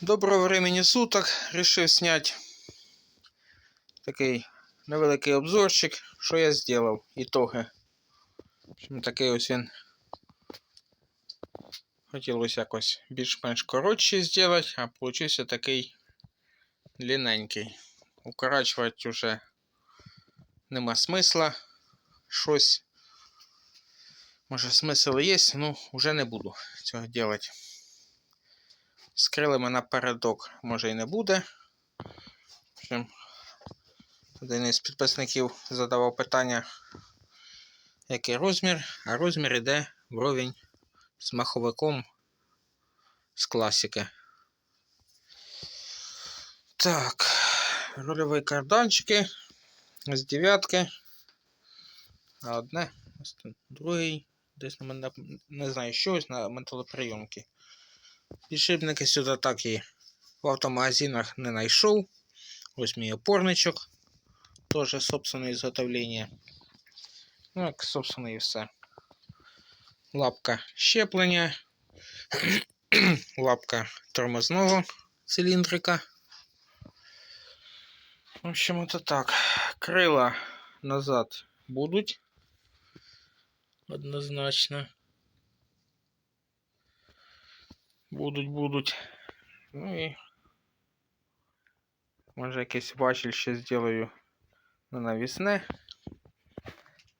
Доброго времени суток. Решив зняти такий невеликий обзорчик, що я зробив. Ітоги. В общем, такий ось він. Хотілося якось більш-менш коротший зробити, а получився такий длинненький. Укорачувати вже нема смисла. Щось. Може смисл є, ну вже не буду цього робити. З крилами напередок може і не буде. Один із підписників задавав питання, який розмір, а розмір йде вровень з маховиком з класики. Так, рульові карданчики з дев'ятки. Одне, другий, десь на мене, не знаю, щось на металоприйомки. Підшипники сюди так і в автомагазинах не знайшов. Ось мій опорничок. Тоже собственне изготовлення. Ну, як собственно і все. Лапка щеплення. Лапка тормозного циліндрика. В общем, это так. Крила назад будуть. Однозначно. Будуть, будуть. Ну і може якийсь важіль ще зроблю на навісне.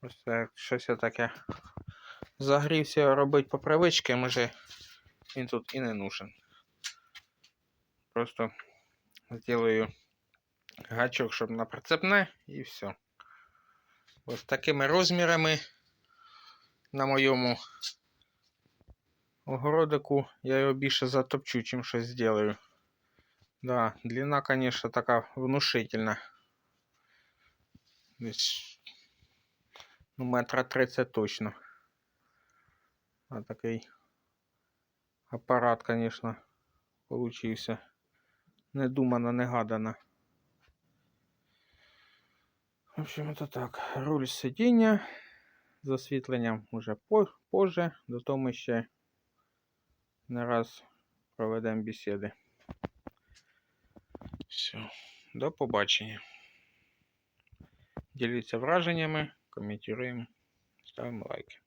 Ось так, щось я таке загрівся робити по привичці, може він тут і не нужен. Просто зроблю гачок, щоб на прицепне і все. Ось такими розмірами на моєму огородику я його більше затопчу, чим щось зроблю. Да, длина, конечно, така внушительна. Десь ну, метра 30 точно. А такий апарат, конечно, получився. Не думано, не гадано. В общем, это так. Руль сидіння з освітленням уже позже, до того ми ще не раз проведемо бесіди. Все, до побачення. Діліться враженнями, коментуємо, ставимо лайки.